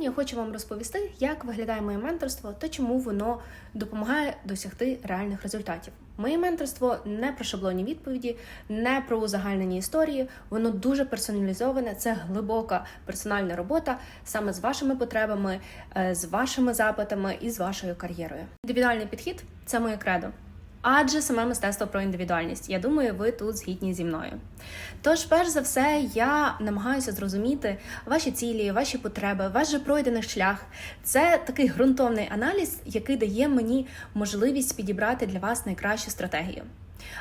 Я хочу вам розповісти, як виглядає моє менторство та чому воно допомагає досягти реальних результатів. Моє менторство не про шаблонні відповіді, не про узагальнені історії. Воно дуже персоналізоване. Це глибока персональна робота саме з вашими потребами, е, з вашими запитами і з вашою кар'єрою. Індивідуальний підхід це моє кредо. Адже саме мистецтво про індивідуальність. Я думаю, ви тут згідні зі мною. Тож, перш за все, я намагаюся зрозуміти ваші цілі, ваші потреби, ваш же пройдений шлях. Це такий ґрунтовний аналіз, який дає мені можливість підібрати для вас найкращу стратегію.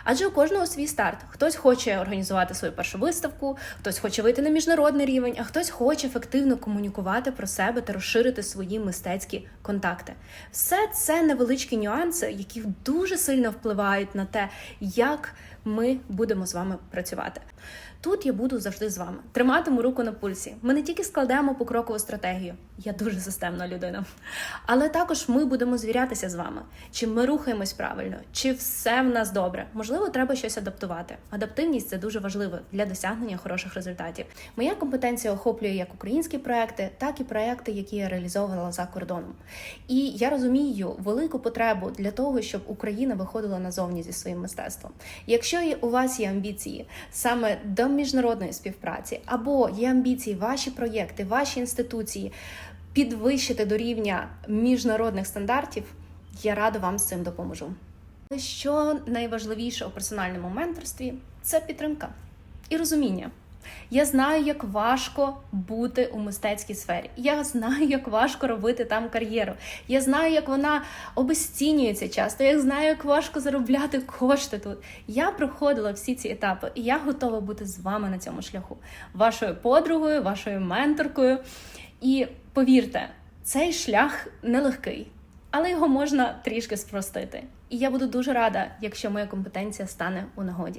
Адже у кожного свій старт. Хтось хоче організувати свою першу виставку, хтось хоче вийти на міжнародний рівень, а хтось хоче ефективно комунікувати про себе та розширити свої мистецькі контакти. Все це невеличкі нюанси, які дуже сильно впливають на те, як ми будемо з вами працювати. Тут я буду завжди з вами, триматиму руку на пульсі. Ми не тільки складемо покрокову стратегію, я дуже системна людина, але також ми будемо звірятися з вами, чи ми рухаємось правильно, чи все в нас добре. Можливо, треба щось адаптувати. Адаптивність це дуже важливо для досягнення хороших результатів. Моя компетенція охоплює як українські проекти, так і проекти, які я реалізовувала за кордоном. І я розумію велику потребу для того, щоб Україна виходила назовні зі своїм мистецтвом. Якщо у вас є амбіції саме до міжнародної співпраці, або є амбіції, ваші проєкти, ваші інституції підвищити до рівня міжнародних стандартів, я рада вам з цим допоможу. Що найважливіше у персональному менторстві це підтримка і розуміння. Я знаю, як важко бути у мистецькій сфері. Я знаю, як важко робити там кар'єру. Я знаю, як вона обесцінюється часто. Я знаю, як важко заробляти кошти тут. Я проходила всі ці етапи, і я готова бути з вами на цьому шляху, вашою подругою, вашою менторкою. І повірте, цей шлях нелегкий, але його можна трішки спростити. І я буду дуже рада, якщо моя компетенція стане у нагоді.